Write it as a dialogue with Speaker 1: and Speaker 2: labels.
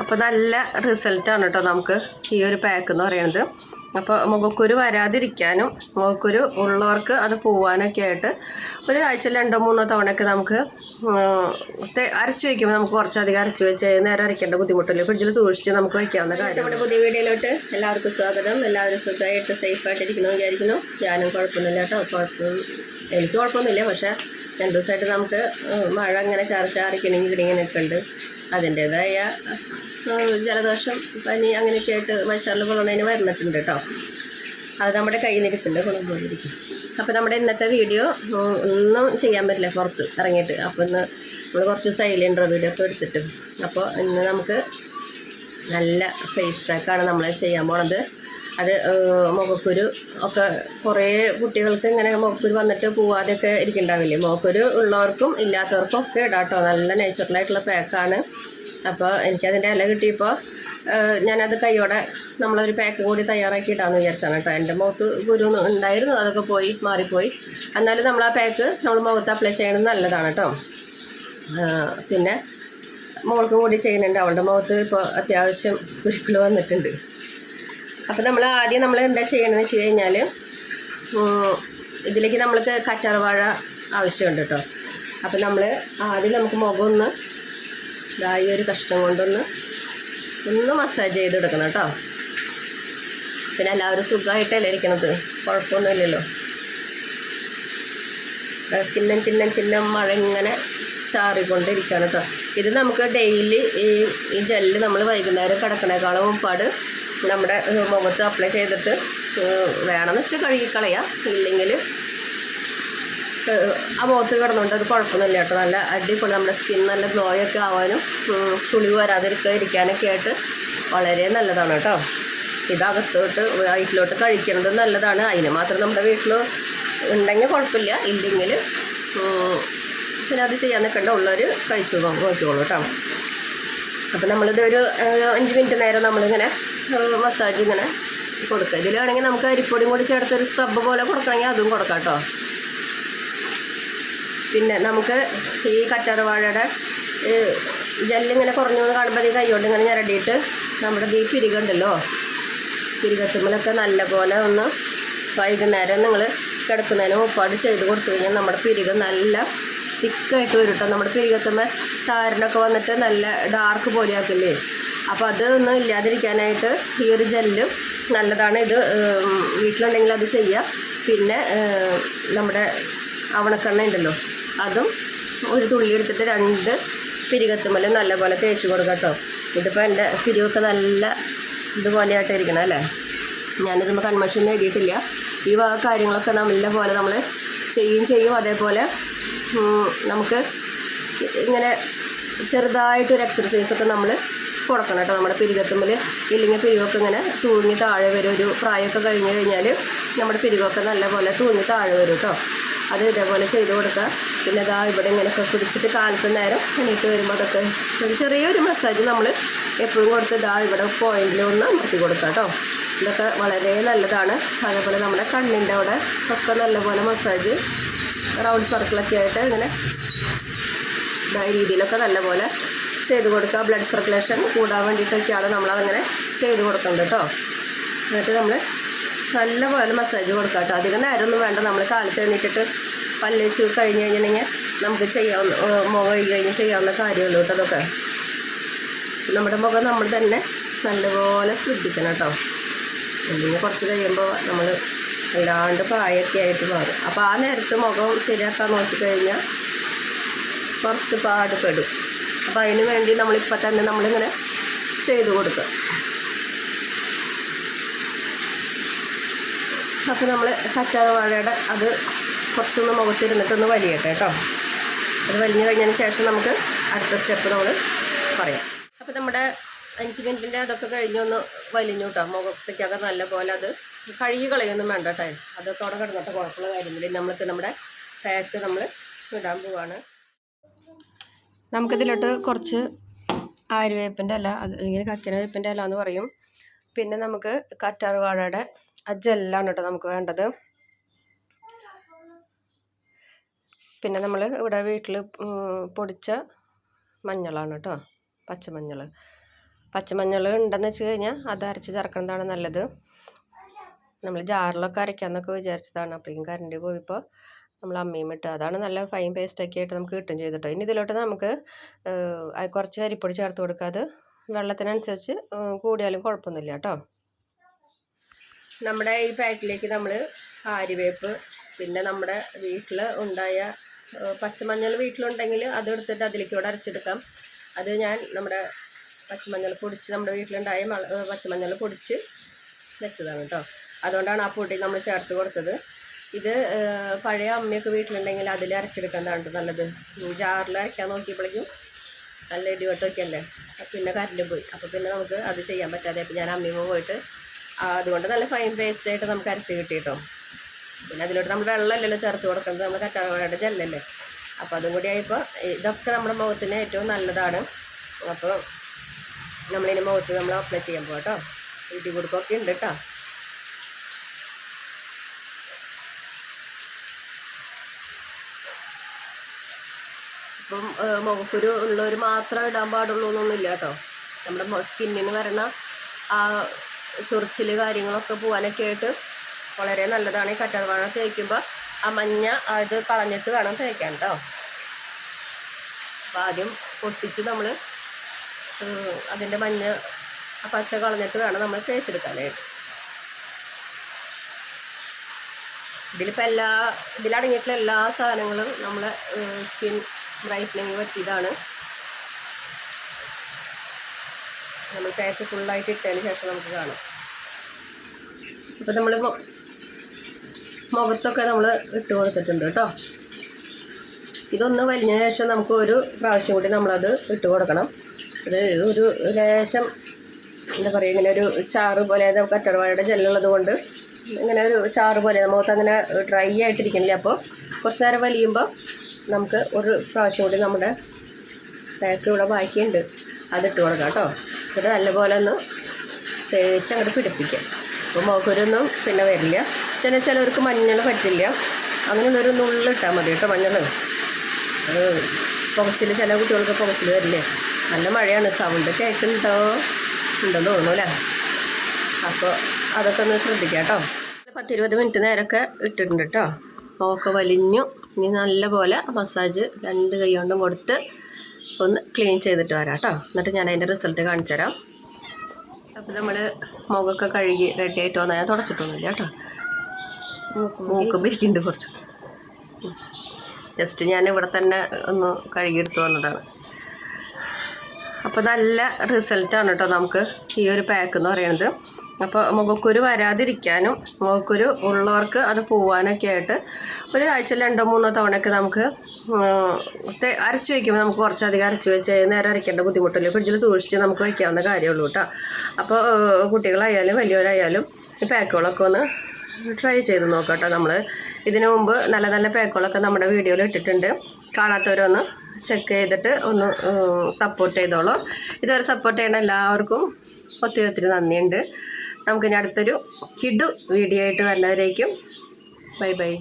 Speaker 1: അപ്പോൾ നല്ല റിസൾട്ടാണ് കേട്ടോ നമുക്ക് ഈ ഒരു പാക്ക് എന്ന് പറയുന്നത് അപ്പോൾ മുഖക്കുരു വരാതിരിക്കാനും മുഖക്കുരു ഉള്ളവർക്ക് അത് പോവാനൊക്കെ ആയിട്ട് ഒരു ആഴ്ച രണ്ടോ മൂന്നോ തവണയൊക്കെ നമുക്ക് അരച്ച് വയ്ക്കുമ്പോൾ നമുക്ക് കുറച്ചധികം അരച്ച് വെച്ച് നേരം അരയ്ക്കേണ്ട ബുദ്ധിമുട്ടില്ല. ഫ്രിഡ്ജിൽ സൂക്ഷിച്ച് നമുക്ക് വയ്ക്കാവുന്ന കാര്യം നമ്മുടെ പുതിയ വീഡിയോയിലോട്ട് എല്ലാവർക്കും സ്വാഗതം. എല്ലാവരും സുഖമായിട്ട് സേഫായിട്ട് ഇരിക്കുന്നു വിചാരിക്കുന്നു. ഞാനും കുഴപ്പമൊന്നുമില്ല കേട്ടോ കുഴപ്പം എനിക്ക് കുഴപ്പമൊന്നുമില്ല. പക്ഷേ രണ്ട് ദിവസമായിട്ട് നമുക്ക് മഴ ഇങ്ങനെ ചാറി ചാറി കിണിങ്ങി കിണിങ്ങി നിൽക്കുന്നുണ്ട് അതിന്റേതായ ജലദോഷം പനി അങ്ങനെയൊക്കെ ആയിട്ട് മഴച്ചാറിൽ കൊള്ളുന്നതിന് വരുന്നിട്ടുണ്ട് കേട്ടോ അത് നമ്മുടെ കയ്യിൽ ഇരിപ്പുണ്ട് കൊണ്ടുപോയിരിക്കും അപ്പോൾ നമ്മുടെ ഇന്നത്തെ വീഡിയോ ഒന്നും ചെയ്യാൻ പറ്റില്ല പുറത്ത് ഇറങ്ങിയിട്ട്. അപ്പോൾ ഇന്ന് നമ്മൾ കുറച്ച് സൈലൻഡർ വീഡിയോ ഒക്കെ എടുത്തിട്ട്. അപ്പോൾ ഇന്ന് നമുക്ക് നല്ല ഫേസ് പാക്കാണ് നമ്മൾ ചെയ്യാൻ പോണത്. അത് മുഖക്കുരു ഒക്കെ കുറേ കുട്ടികൾക്ക് ഇങ്ങനെ മുഖക്കുരു വന്നിട്ട് പോവാതെയൊക്കെ ഇരിക്കുന്നുണ്ടാവില്ലേ മുഖക്കുരു ഉള്ളവർക്കും ഇല്ലാത്തവർക്കും ഒക്കെ ഇടാം കേട്ടോ നല്ല നാച്ചുറലായിട്ടുള്ള പാക്കാണ് അപ്പോൾ എനിക്കതിന്റെ ഇല കിട്ടിയപ്പോൾ ഞാനത് കൈയോടെ നമ്മളൊരു പാക്ക് കൂടി തയ്യാറാക്കിയിട്ടാന്ന് വിചാരിച്ചാണ് കേട്ടോ. എന്റെ മുഖത്ത് ഗുരു ഉണ്ടായിരുന്നു അതൊക്കെ പോയി മാറിപ്പോയി. എന്നാലും നമ്മൾ ആ പാക്ക് നമ്മൾ മുഖത്ത് അപ്ലൈ ചെയ്യണത് നല്ലതാണ് കേട്ടോ. പിന്നെ മോൾക്കും കൂടി ചെയ്യുന്നുണ്ട്. അവളുടെ മുഖത്ത് ഇപ്പോൾ അത്യാവശ്യം കുരുക്കൾ വന്നിട്ടുണ്ട്. അപ്പോൾ നമ്മൾ ആദ്യം നമ്മൾ എന്താ ചെയ്യണമെന്ന് വെച്ച് കഴിഞ്ഞാൽ ഇതിലേക്ക് നമ്മൾക്ക് കറ്റാർവാഴ ആവശ്യമുണ്ട് കേട്ടോ. അപ്പോൾ നമ്മൾ ആദ്യം നമുക്ക് മുഖം ഒന്ന് ഇതാ ഈ ഒരു കഷ്ണം കൊണ്ടൊന്ന് ഒന്ന് മസാജ് ചെയ്ത് എടുക്കണം കേട്ടോ. പിന്നെ എല്ലാവരും സുഖമായിട്ടല്ലേ ഇരിക്കണത് കുഴപ്പമൊന്നുമില്ലല്ലോ. ചിഹ്നം ചിന്നം ചിന്നം മഴ ഇങ്ങനെ ചാറിക്കൊണ്ടിരിക്കുകയാണ് കേട്ടോ. ഇത് നമുക്ക് ഡെയിലി ഈ ഈ ജെല്ല് നമ്മൾ വൈകുന്നേരം കിടക്കണേക്കാളും മുമ്പാട് നമ്മുടെ മുഖത്ത് അപ്ലൈ ചെയ്തിട്ട് വേണമെന്ന് വെച്ചാൽ കഴുകിക്കളയാം. ഇല്ലെങ്കിൽ ആ മുഖത്ത് കിടന്നുകൊണ്ട് അത് കുഴപ്പമൊന്നുമില്ല കേട്ടോ. നല്ല അടിപൊളി നമ്മുടെ സ്കിൻ നല്ല ഗ്ലോ ഒക്കെ ആവാനും ചുളി വരാതിരിക്കുക ഇരിക്കാനൊക്കെ ആയിട്ട് വളരെ നല്ലതാണ് കേട്ടോ. ഇത് അകത്തോട്ട് വയറ്റിലോട്ട് കഴിക്കുന്നത് നല്ലതാണ്. അതിന് മാത്രം നമ്മുടെ വീട്ടിൽ ഉണ്ടെങ്കിൽ കുഴപ്പമില്ല. ഇല്ലെങ്കിൽ പിന്നെ അത് ചെയ്യാൻ നിൽക്കേണ്ട ഉള്ളവർ കഴിച്ചു നോക്കിക്കോളൂ കേട്ടോ. അപ്പോൾ നമ്മളിത് ഒരു അഞ്ച് മിനിറ്റ് നേരം നമ്മളിങ്ങനെ മസാജ് ഇങ്ങനെ കൊടുക്കുക. ഇതിലാണെങ്കിൽ നമുക്ക് അരിപ്പൊടിയും കൂടി ചേർത്തൊരു സ്ക്രബ് പോലെ കൊടുക്കണമെങ്കിൽ അതും കൊടുക്കാം കേട്ടോ. പിന്നെ നമുക്ക് ഈ കറ്റാർവാഴയുടെ ജെല്ലിങ്ങനെ കുറഞ്ഞു എന്ന് കാണുമ്പോൾ ഈ കൈകൊണ്ട് ഇങ്ങനെ ഞരടിയിട്ട് നമ്മുടെ ഈ പിരികുണ്ടല്ലോ പിരികത്തുമ്മലൊക്കെ നല്ലപോലെ ഒന്ന് വൈകുന്നേരം നിങ്ങൾ കിടക്കുന്നതിന് മുപ്പാട് ചെയ്ത് കൊടുത്തു കഴിഞ്ഞാൽ നമ്മുടെ പിരികം നല്ല തിക്കായിട്ട് വരും കേട്ടോ നമ്മുടെ പിരികത്തുമ്മ താരനൊക്കെ വന്നിട്ട് നല്ല ഡാർക്ക് പോലെയാക്കില്ലേ? അപ്പോൾ അത് ഒന്നും ഇല്ലാതിരിക്കാനായിട്ട് ഈ ഒരു ജെല്ലും നല്ലതാണ്. ഇത് വീട്ടിലുണ്ടെങ്കിൽ അത് ചെയ്യുക പിന്നെ നമ്മുടെ അവണക്കെണ്ണ ഉണ്ടല്ലോ അതും ഒരു തുള്ളി എടുത്തിട്ട് രണ്ട് പിരികത്തുമ്മൽ നല്ലപോലെ തേച്ച് കൊടുക്കാം കേട്ടോ. ഇതിപ്പോൾ എന്റെ പിരിവൊക്കെ നല്ല ഇതുപോലെയായിട്ട് ഇരിക്കണം അല്ലേ? ഞാനിതുമ്പോൾ കൺവെൻഷൻ എഴുതിയിട്ടില്ല. ഈ വക കാര്യങ്ങളൊക്കെ നല്ല പോലെ നമ്മൾ ചെയ്യും ചെയ്യും. അതേപോലെ നമുക്ക് ഇങ്ങനെ ചെറുതായിട്ടൊരു എക്സർസൈസൊക്കെ നമ്മൾ കൊടുക്കണം കേട്ടോ. നമ്മുടെ പിരികത്തുമ്പിൽ ഇല്ലെങ്കിൽ പിരികൊക്കെ ഇങ്ങനെ തൂങ്ങി താഴെ വരും. ഒരു പ്രായമൊക്കെ കഴിഞ്ഞ് കഴിഞ്ഞാൽ നമ്മുടെ പിരികൊക്കെ നല്ലപോലെ തൂങ്ങി താഴെ വരും കേട്ടോ. അത് ഇതേപോലെ ചെയ്ത് കൊടുക്കുക. പിന്നെ ഇതാ ഇവിടെ ഇങ്ങനെയൊക്കെ പിടിച്ചിട്ട് കാലത്ത് നേരം എണീറ്റ് വരുമ്പോൾ അതൊക്കെ ഒരു ചെറിയൊരു മസാജ് നമ്മൾ എപ്പോഴും കൊടുത്ത് ഇതാ ഇവിടെ പോയിന്റിൽ ഒന്ന് അമർത്തി കൊടുക്കുക കേട്ടോ. ഇതൊക്കെ വളരെ നല്ലതാണ്. അതേപോലെ നമ്മുടെ കണ്ണിന്റെ അവിടെ ഒക്കെ നല്ലപോലെ മസാജ് റൗണ്ട് സർക്കിളൊക്കെ ആയിട്ട് ഇങ്ങനെ രീതിയിലൊക്കെ നല്ലപോലെ ചെയ്ത് കൊടുക്കുക. ബ്ലഡ് സർക്കുലേഷൻ കൂടാൻ വേണ്ടിയിട്ടൊക്കെയാണ് നമ്മളതങ്ങനെ ചെയ്ത് കൊടുക്കേണ്ടത് കേട്ടോ. എന്നിട്ട് നമ്മൾ നല്ലപോലെ മസാജ് കൊടുക്കുക കേട്ടോ അധികം നേരമൊന്നും വേണ്ട. നമ്മൾ കാലത്ത് എണീറ്റിട്ട് പല്ലേച്ച് കഴിഞ്ഞ് കഴിഞ്ഞിട്ടുണ്ടെങ്കിൽ നമുക്ക് ചെയ്യാവുന്ന മുഖം കഴുകി കഴിഞ്ഞ് ചെയ്യാവുന്ന കാര്യമുള്ളൂ കേട്ടോ അതൊക്കെ. നമ്മുടെ മുഖം നമ്മൾ തന്നെ നല്ലപോലെ ശ്രദ്ധിക്കണം കേട്ടോ. അല്ലെങ്കിൽ കുറച്ച് കഴിയുമ്പോൾ നമ്മൾ അല്ലാണ്ട് പ്രായമൊക്കെ ആയിട്ട് മാറും. അപ്പോൾ ആ നേരത്ത് മുഖം ശരിയാക്കാൻ നോക്കിക്കഴിഞ്ഞാൽ കുറച്ച് പാടുപെടും. അപ്പോൾ അതിന് വേണ്ടി നമ്മളിപ്പോൾ തന്നെ നമ്മളിങ്ങനെ ചെയ്ത് കൊടുക്കുക. അപ്പോൾ നമ്മൾ കറ്റാർ വാഴയുടെ അത് കുറച്ചൊന്ന് മുഖത്തിരുന്നിട്ടൊന്ന് വലിയട്ടെ കേട്ടോ. അത് വലിഞ്ഞു കഴിഞ്ഞതിന് ശേഷം നമുക്ക് അടുത്ത സ്റ്റെപ്പ് നമ്മൾ പറയാം. അപ്പോൾ നമ്മുടെ അഞ്ച് മിനിറ്റിന്റെ അതൊക്കെ കഴിഞ്ഞൊന്ന് വലിഞ്ഞു കേട്ടോ. മുഖത്തേക്കൊക്കെ നല്ല പോലെ അത് കഴുകി കളയൊന്നും വേണ്ട കേട്ടോ. അത് തുട കിടന്നിട്ട് കുഴപ്പമുള്ള കാര്യമില്ല. നമ്മൾക്ക് നമ്മുടെ പാക്ക് നമ്മൾ ഇടാൻ പോവാണ്. നമുക്കിതിലോട്ട് കുറച്ച് ആര്യവേപ്പിന്റെ അല്ല അത് അല്ലെങ്കിൽ കക്കിന വേപ്പിന്റെ അല്ല എന്ന് പറയും. പിന്നെ നമുക്ക് കറ്റാർ വാഴയുടെ ജെല്ലാണ് കേട്ടോ നമുക്ക് വേണ്ടത്. പിന്നെ നമ്മൾ ഇവിടെ വീട്ടിൽ പൊടിച്ച മഞ്ഞളാണ് കേട്ടോ. പച്ചമഞ്ഞൾ പച്ചമഞ്ഞൾ ഉണ്ടെന്ന് വെച്ച് കഴിഞ്ഞാൽ അത് അരച്ച് ചേർക്കുന്നതാണ് നല്ലത്. നമ്മൾ ജാറിലൊക്കെ അരയ്ക്കാമെന്നൊക്കെ വിചാരിച്ചതാണ്. അപ്പോഴേക്കും കറണ്ട് പോയിപ്പോൾ നമ്മൾ അമ്മയും ഇട്ട് അതാണ് നല്ല ഫൈൻ പേസ്റ്റൊക്കെ ആയിട്ട് നമുക്ക് കിട്ടും ചെയ്തിട്ടോ ഇനി ഇതിലോട്ട് നമുക്ക് കുറച്ച് അരിപ്പൊടി ചേർത്ത് കൊടുക്കാതെ വെള്ളത്തിനനുസരിച്ച് കൂടിയാലും കുഴപ്പമൊന്നുമില്ല കേട്ടോ. നമ്മുടെ ഈ പാക്കിലേക്ക് നമ്മൾ ആര്യവേപ്പ് പിന്നെ നമ്മുടെ വീട്ടിൽ ഉണ്ടായ പച്ചമഞ്ഞൾ വീട്ടിലുണ്ടെങ്കിൽ അത് എടുത്തിട്ട് അതിലേക്ക് കൂടെ അരച്ചെടുക്കാം. അത് ഞാൻ നമ്മുടെ പച്ചമഞ്ഞൾ പൊടിച്ച് നമ്മുടെ വീട്ടിലുണ്ടായ പച്ചമഞ്ഞൾ പൊടിച്ച് വെച്ചതാണ് കേട്ടോ. അതുകൊണ്ടാണ് ആ പൊടി നമ്മൾ ചേർത്ത് കൊടുത്തത്. ഇത് പഴയ അമ്മയൊക്കെ വീട്ടിലുണ്ടെങ്കിൽ അതിൽ അരച്ചെടുക്കേണ്ടതാണ് നല്ലത്. ജാറിൽ അരയ്ക്കാൻ നോക്കിയപ്പോഴേക്കും നല്ല ഇടിവട്ടമൊക്കെ അല്ലേ പിന്നെ കറണ്ട് പോയി. അപ്പോൾ പിന്നെ നമുക്ക് അത് ചെയ്യാൻ പറ്റാതെ അപ്പോൾ ഞാൻ അമ്മിമ്മ പോയിട്ട് അതുകൊണ്ട് നല്ല ഫൈൻ പേസ്റ്റ് ആയിട്ട് നമുക്ക് അരച്ച് കിട്ടി കേട്ടോ പിന്നെ അതിലോട്ട് നമ്മൾ വെള്ളമല്ലല്ലോ ചേർത്ത് കൊടുക്കുന്നത് നമ്മൾ കറ്റാവഴയുടെ ജെല്ലല്ലേ. അപ്പോൾ അതും കൂടി ആയപ്പോൾ ഇതൊക്കെ നമ്മുടെ മുഖത്തിന് ഏറ്റവും നല്ലതാണ്. അപ്പോൾ നമ്മളിനി മുഖത്ത് നമ്മൾ അപ്ലൈ ചെയ്യാൻ കേട്ടോ കൊടുക്കൊക്കെ ഉണ്ട് കേട്ടോ ഇപ്പം മുഖക്കുരു ഉള്ളവർ മാത്രം ഇടാൻ പാടുള്ളൂ എന്നൊന്നുമില്ല കേട്ടോ നമ്മുടെ സ്കിന്നിന് വരണ ആ ചൊറിച്ചിൽ കാര്യങ്ങളൊക്കെ പോകാനൊക്കെ ആയിട്ട് വളരെ നല്ലതാണ് ഈ കറ്റാർവാഴ തേക്കുമ്പോൾ ആ മഞ്ഞ അത് കളഞ്ഞിട്ട് വേണം തേക്കാൻ കേട്ടോ അപ്പോൾ ആദ്യം പൊട്ടിച്ച് നമ്മൾ അതിന്റെ മഞ്ഞ പശ കളഞ്ഞിട്ട് വേണം നമ്മൾ തേച്ചെടുക്കാനായിട്ട്. ഇതിലിപ്പോൾ എല്ലാ ഇതിലടങ്ങിയിട്ടുള്ള എല്ലാ സാധനങ്ങളും നമ്മളെ സ്കിൻ ബ്രൈറ്റനിങ് പറ്റിയതാണ്. നമ്മൾ പാക്ക് ഫുള്ളായിട്ട് ഇട്ടതിന് ശേഷം നമുക്ക് കാണാം. അപ്പോൾ നമ്മൾ മുഖത്തൊക്കെ നമ്മൾ ഇട്ട് കൊടുത്തിട്ടുണ്ട് കേട്ടോ. ഇതൊന്ന് വലിഞ്ഞ ശേഷം നമുക്ക് ഒരു പ്രാവശ്യം കൂടി നമ്മളത് ഇട്ട് കൊടുക്കണം. അത് ഒരു ലേശം എന്താ പറയുക ഇങ്ങനെ ഒരു ചാറ് പോലെ കറ്റർവാഴയുടെ ജെല്ലുള്ളത് കൊണ്ട് ഇങ്ങനെ ഒരു ചാറ് പോലെ നമുക്ക് അങ്ങനെ ഡ്രൈ ആയിട്ടിരിക്കണില്ല അപ്പോൾ കുറച്ച് നേരം വലിയുമ്പോൾ നമുക്ക് ഒരു പ്രാവശ്യം കൂടി നമ്മുടെ പാക്ക് ഇവിടെ ബാക്കിയുണ്ട്. അതിട്ട് കൊടുക്കാം കേട്ടോ. ഇത് നല്ലപോലെ ഒന്ന് തേച്ച് അങ്ങോട്ട് പിടിപ്പിക്കാം. അപ്പോൾ മുഖരൊന്നും പിന്നെ വരില്ല. ചില ചിലവർക്ക് മഞ്ഞൾ പറ്റില്ല. അങ്ങനെയുള്ളൊരു നുള്ളിട്ടാൽ മതി കേട്ടോ മഞ്ഞൾ. അത് പുകച്ചിൽ ചില കുട്ടികൾക്ക് പുകച്ചിൽ വരില്ലേ? നല്ല മഴയാണ്. സൗണ്ട് കേൾക്കുന്നുണ്ടോ ഉണ്ടെന്ന് തോന്നുന്നു അല്ലേ? അപ്പോൾ അതൊക്കെ ഒന്ന് ശ്രദ്ധിക്കാം കേട്ടോ. പത്തിരുപത് മിനിറ്റ് നേരമൊക്കെ ഇട്ടിട്ടുണ്ട് കേട്ടോ. ഒക്കെ വലിഞ്ഞു. ഇനി നല്ലപോലെ മസാജ് രണ്ട് കൈ കൊണ്ടും കൊടുത്ത് ഒന്ന് ക്ലീൻ ചെയ്തിട്ട് വരാം കേട്ടോ എന്നിട്ട് ഞാൻ അതിന്റെ റിസൾട്ട് കാണിച്ചു തരാം. അപ്പോൾ നമ്മൾ മുഖമൊക്കെ കഴുകി റെഡി ആയിട്ട് വന്നാൽ ഞാൻ തുടച്ചിട്ടൊന്നുമില്ല കേട്ടോ മൂക്ക് പിരിക്കുന്നുണ്ട് കുറച്ച്. ജസ്റ്റ് ഞാൻ ഇവിടെ തന്നെ ഒന്ന് കഴുകിയെടുത്ത് വന്നതാണ്. അപ്പോൾ നല്ല റിസൾട്ടാണ് കേട്ടോ നമുക്ക് ഈ ഒരു പാക്ക് എന്ന് പറയുന്നത്. അപ്പോൾ മുഖക്കുരു വരാതിരിക്കാനും മുഖക്കുരു ഉള്ളവർക്ക് അത് പോവാനൊക്കെ ആയിട്ട് ഒരാഴ്ച രണ്ടോ മൂന്നോ തവണയൊക്കെ നമുക്ക് അരച്ച് വയ്ക്കുമ്പോൾ നമുക്ക് കുറച്ചധികം അരച്ച് വെച്ച് നേരെ അരയ്ക്കേണ്ട ബുദ്ധിമുട്ടില്ല? ഫ്രിഡ്ജിൽ സൂക്ഷിച്ച് നമുക്ക് വയ്ക്കാവുന്ന കാര്യമുള്ളൂ കേട്ടോ അപ്പോൾ കുട്ടികളായാലും വലിയവരായാലും ഈ പാക്കുകളൊക്കെ ഒന്ന് ട്രൈ ചെയ്ത് നോക്കട്ടോ നമ്മൾ ഇതിനു മുമ്പ് നല്ല നല്ല പാക്കുകളൊക്കെ നമ്മുടെ വീഡിയോയിൽ ഇട്ടിട്ടുണ്ട്. കാണാത്തവരൊന്ന് ചെക്ക് ചെയ്തിട്ട് ഒന്ന് സപ്പോർട്ട് ചെയ്തോളൂ. ഇതുവരെ സപ്പോർട്ട് ചെയ്യണ എല്ലാവർക്കും ഒത്തിരി ഒത്തിരി നന്ദിയുണ്ട്. നമുക്കിനി അടുത്തൊരു കിഡു വീഡിയോ ആയിട്ട് വരുന്നവരേക്കും. Bye bye.